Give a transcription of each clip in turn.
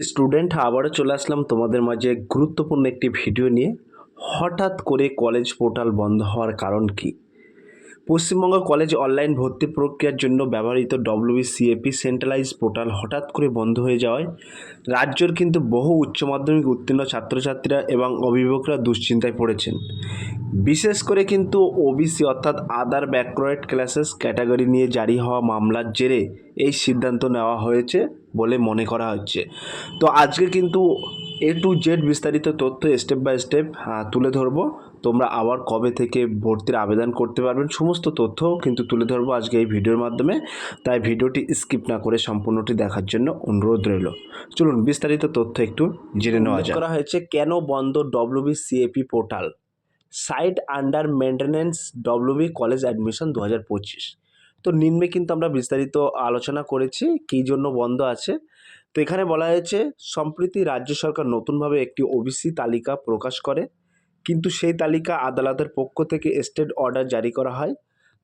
Student, আবারও চলে আসলাম তোমাদের মাঝে গুরুত্বপূর্ণ একটি ভিডিও নিয়ে। হঠাৎ করে কলেজ পোর্টাল বন্ধ হওয়ার কারণ কি? পশ্চিমবঙ্গ কলেজ অনলাইন ভর্তি প্রক্রিয়ার জন্য ব্যবহৃত ডব্লিউবিসিএপি সেন্ট্রালাইজ পোর্টাল হঠাৎ করে বন্ধ হয়ে যাওয়ায় রাজ্যের কিন্তু বহু উচ্চ মাধ্যমিক উত্তীর্ণ ছাত্রছাত্রীরা এবং অভিভাবকরা দুশ্চিন্তায় পড়েছেন। বিশেষ করে কিন্তু ওবিসি অর্থাৎ আদার ব্যাকওয়ার্ড ক্লাসেস ক্যাটাগরি নিয়ে জারি হওয়া মামলার জেরে এই সিদ্ধান্ত নেওয়া হয়েছে বলে মনে করা হচ্ছে। তো আজকে কিন্তু এ টু জেড বিস্তারিত তথ্য স্টেপ বাই স্টেপ তুলে ধরবো। তোমরা আবার কবে থেকে ভর্তির আবেদন করতে পারবেন সমস্ত তথ্য কিন্তু তুলে ধরবো আজকে এই ভিডিওর মাধ্যমে। তাই ভিডিওটি স্কিপ না করে সম্পূর্ণটি দেখার জন্য অনুরোধ রইল। চলুন বিস্তারিত তথ্য একটু জেনে নেওয়া যাক। করা হয়েছে কেন বন্ধ WB CAP portal site under maintenance WB college admission দু হাজার পঁচিশ। তো নিম্নে কিন্তু আমরা বিস্তারিত আলোচনা করেছি কী জন্য বন্ধ আছে? তো এখানে বলা হয়েছে, সম্প্রতি রাজ্য সরকার নতুনভাবে একটি ওবিসি তালিকা প্রকাশ করে। কিন্তু সেই তালিকা আদালতের পক্ষ থেকে স্টেট অর্ডার জারি করা হয়।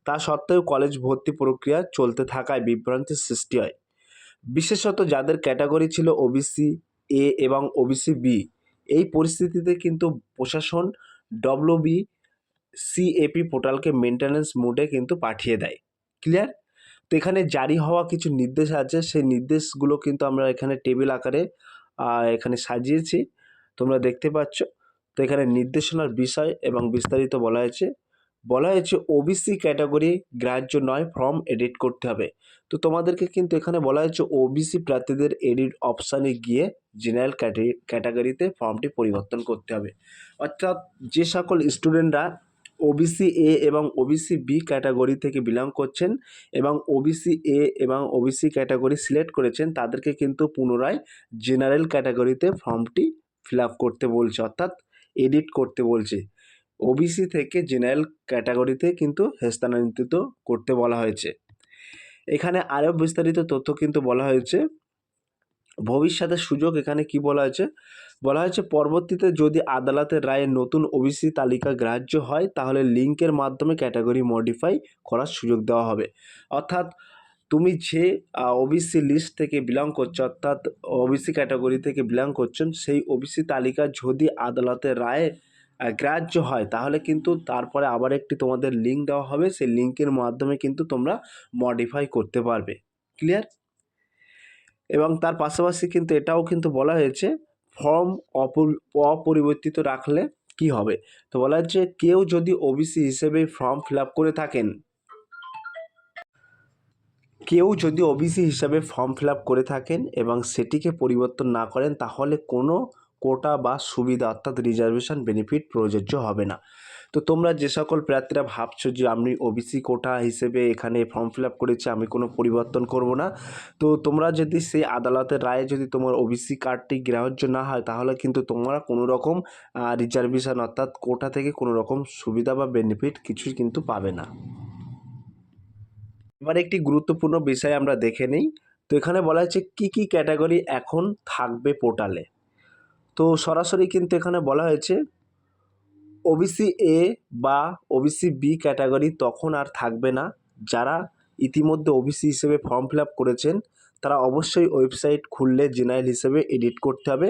তা সত্ত্বেও কলেজ ভর্তি প্রক্রিয়া চলতে থাকায় বিভ্রান্তির সৃষ্টি হয়। বিশেষত যাদের ক্যাটাগরি ছিল ওবিসি এ এবং ওবিসি বি এই পরিস্থিতিতে কিন্তু প্রশাসন ডব্লিউবি সিএপি পোর্টালকে মেনটেন্যান্স মোডে কিন্তু পাঠিয়ে দেয়। ক্লিয়ার তো এখানে জারি হওয়া কিছু নির্দেশ আছে। সেই নির্দেশগুলো কিন্তু আমরা এখানে টেবিল আকারে এখানে সাজিয়েছি। তোমরা দেখতে পাচ্ছ, তো এখানে নির্দেশনার বিষয় এবং বিস্তারিত বলা হয়েছে। বলা হয়েছে ওবিসি ক্যাটাগরি গ্রাহ্য নয় ফর্ম এডিট করতে হবে। তো তোমাদেরকে কিন্তু এখানে বলা হয়েছে ওবিসি প্রার্থীদের এডিট অপশানে গিয়ে জেনারেল ক্যাটাগরিতে ফর্মটি পরিবর্তন করতে হবে। অর্থাৎ যে সকল স্টুডেন্টরা ওবিসি এ এবং ওবিসি বি ক্যাটাগরি থেকে বিলং করছেন এবং ওবিসি এ এবং ওবিসি ক্যাটাগরি সিলেক্ট করেছেন, তাদেরকে কিন্তু পুনরায় জেনারেল ক্যাটাগরিতে ফর্মটি ফিল করতে বলছে, অর্থাৎ এডিট করতে বলছে। ওবিসি থেকে জেনারেল ক্যাটাগরিতে কিন্তু স্থানান্তরিত করতে বলা হয়েছে। এখানে আরও বিস্তারিত তথ্য কিন্তু বলা হয়েছে। ভবিষ্যতে সুযোগ এখানে কি বলা হয়েছে? বলা হয়েছে, পরবর্তীতে যদি আদালতের রায়ে নতুন ওবিসি তালিকা গ্রাহ্য হয়, তাহলে লিঙ্কের মাধ্যমে ক্যাটাগরি মডিফাই করার সুযোগ দেওয়া হবে। অর্থাৎ, তুমি যে ওবিসি লিস্ট থেকে বিলং করছ, অর্থাৎ ওবিসি ক্যাটাগরি থেকে বিলং করছেন সেই ওবিসি তালিকা যদি আদালতের রায়ে গ্রাহ্য হয়, তাহলে কিন্তু তারপরে আবার একটি তোমাদের লিঙ্ক দেওয়া হবে, সেই লিঙ্কের মাধ্যমে কিন্তু তোমরা মডিফাই করতে পারবে। ক্লিয়ার? এবং তার পাশাপাশি কিন্তু এটাও কিন্তু বলা হয়েছে ফর্ম অপরি- অপরিবর্তিত রাখলে কি হবে? তো বলা হচ্ছে কেউ যদি ওবিসি হিসেবে ফর্ম ফিল করে থাকেন, কেউ যদি ওবিসি হিসাবে ফর্ম ফিল করে থাকেন এবং সেটিকে পরিবর্তন না করেন, তাহলে কোনো কোটা বা সুবিধা অর্থাৎ রিজার্ভেশন বেনিফিট প্রযোজ্য হবে না। তো তোমরা যে সকল প্রার্থীরা ভাবছ যে আমি ওবিসি কোটা হিসেবে এখানে ফর্ম ফিল আপ করেছি, আমি কোনো পরিবর্তন করব না। তো তোমরা যদি সেই আদালতের রায়ে যদি তোমার ওবিসি কার্ডটি গ্রাহ্য না হয়, তাহলে কিন্তু তোমরা কোনো রকম রিজার্ভেশন অর্থাৎ কোটা থেকে কোনো রকম সুবিধা বা বেনিফিট কিছুই কিন্তু পাবে না। এবার একটি গুরুত্বপূর্ণ বিষয় আমরা দেখে নিই। তো এখানে বলা হচ্ছে কী কী ক্যাটাগরি এখন থাকবে পোর্টালে তো সরাসরি কিন্তু এখানে বলা হয়েছে ওবিসি এ বা ওবিসি বি ক্যাটাগরি তখন আর থাকবে না। যারা ইতিমধ্যে ওবিসি হিসেবে ফর্ম ফিল আপ করেছেন তারা অবশ্যই ওয়েবসাইট খুললে জেনারেল হিসেবে এডিট করতে হবে।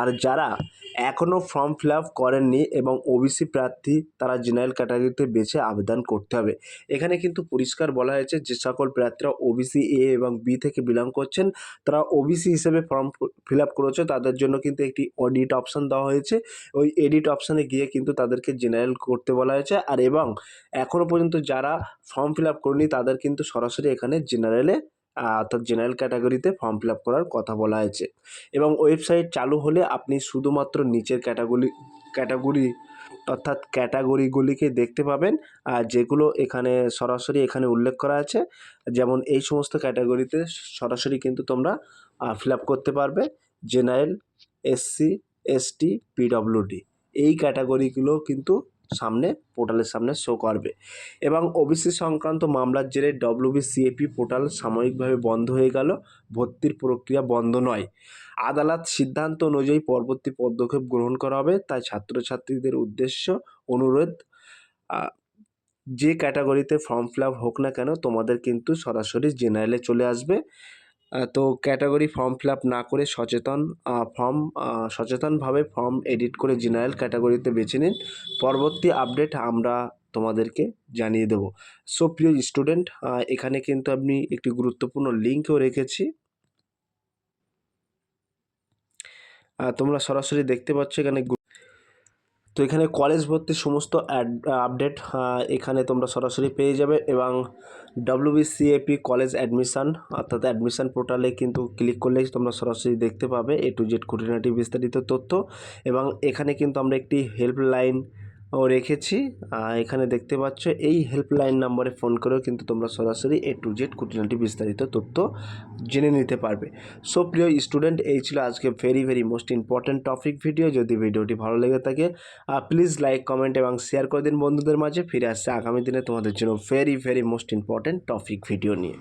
আর যারা এখনও ফর্ম ফিল আপ করেননি এবং ওবিসি প্রার্থী, তারা জেনারেল ক্যাটাগরিতে বেছে আবেদন করতে হবে। এখানে কিন্তু পরিষ্কার বলা হয়েছে, যে সকল প্রার্থীরা ওবিসি এ এবং বি থেকে বিলং করছেন, তারা ওবিসি হিসেবে ফর্ম ফিল আপ করেছে। তাদের জন্য কিন্তু একটি অডিট অপশান দেওয়া হয়েছে। ওই এডিট অপশানে গিয়ে কিন্তু তাদেরকে জেনারেল করতে বলা হয়েছে। আর এবং এখনও পর্যন্ত যারা ফর্ম ফিল আপ করেনি তাদের কিন্তু সরাসরি এখানে জেনারেলে অর্থাৎ জেনারেল ক্যাটাগরিতে ফর্ম ফিল আপ করার কথা বলা হয়েছে। এবং ওয়েবসাইট চালু হলে আপনি শুধুমাত্র নিচের ক্যাটাগরি ক্যাটাগরি অর্থাৎ ক্যাটাগরিগুলিকে দেখতে পাবেন আর যেগুলো এখানে সরাসরি এখানে উল্লেখ করা আছে। যেমন এই সমস্ত ক্যাটাগরিতে সরাসরি কিন্তু তোমরা ফিল আপ করতে পারবে জেনারেল এসসি এসটি পিডব্লিউডি এই ক্যাটাগরিগুলো কিন্তু সামনে, পোর্টালের সামনে শো করবে। এবং ওবিসি সংক্রান্ত মামলার জেরে ডব্লিউবিসিএপি পোর্টাল সাময়িকভাবে বন্ধ হয়ে গেল, ভর্তির প্রক্রিয়া বন্ধ নয়। আদালত সিদ্ধান্ত অনুযায়ী পরবর্তী পদক্ষেপ গ্রহণ করা হবে, তাই ছাত্রছাত্রীদের উদ্দেশ্য, অনুরোধ যে ক্যাটাগরিতে ফর্ম ফিল আপ হোক না কেন, তোমাদের কিন্তু সরাসরি জেনারেলে চলে আসবে। তো ক্যাটাগরি ফর্ম ফিল আপ না করে সচেতন ফর্ম সচেতনভাবে ফর্ম এডিট করে জেনারেল ক্যাটাগরিতে বেছে নিন। পরবর্তী আপডেট আমরা তোমাদেরকে জানিয়ে দেবো। সো প্রিয় স্টুডেন্ট এখানে কিন্তু আমি একটি গুরুত্বপূর্ণ লিঙ্কও রেখেছি। তোমরা সরাসরি দেখতে পাচ্ছ এখানে তো এখানে কলেজ ভর্তির সমস্ত আপডেট এখানে তোমরা সরাসরি পেয়ে যাবে এবং ডব্লিউবিসিএপি কলেজ অ্যাডমিশান অর্থাৎ অ্যাডমিশান পোর্টালে কিন্তু ক্লিক করলেই তোমরা সরাসরি দেখতে পাবে এ টু জেড খুঁটিনাটি বিস্তারিত তথ্য এবং এখানে কিন্তু আমরা একটি হেল্পলাইন রেখেছি। এখানে দেখতে পাচ্ছ, এই হেল্পলাইন নম্বরে ফোন করেও কিন্তু তোমরা সরাসরি এ টু জেড খুঁটিনাটি বিস্তারিত তথ্য জেনে নিতে পারবে। সো প্রিয় স্টুডেন্ট এই ছিল আজকে very very most important topic video যদি ভিডিওটি ভালো লেগে থাকে প্লিজ লাইক কমেন্ট এবং শেয়ার করে দিন বন্ধুদের মাঝে। ফিরে আসছে আগামী দিনে তোমাদের জন্য very very most important topic video নিয়ে।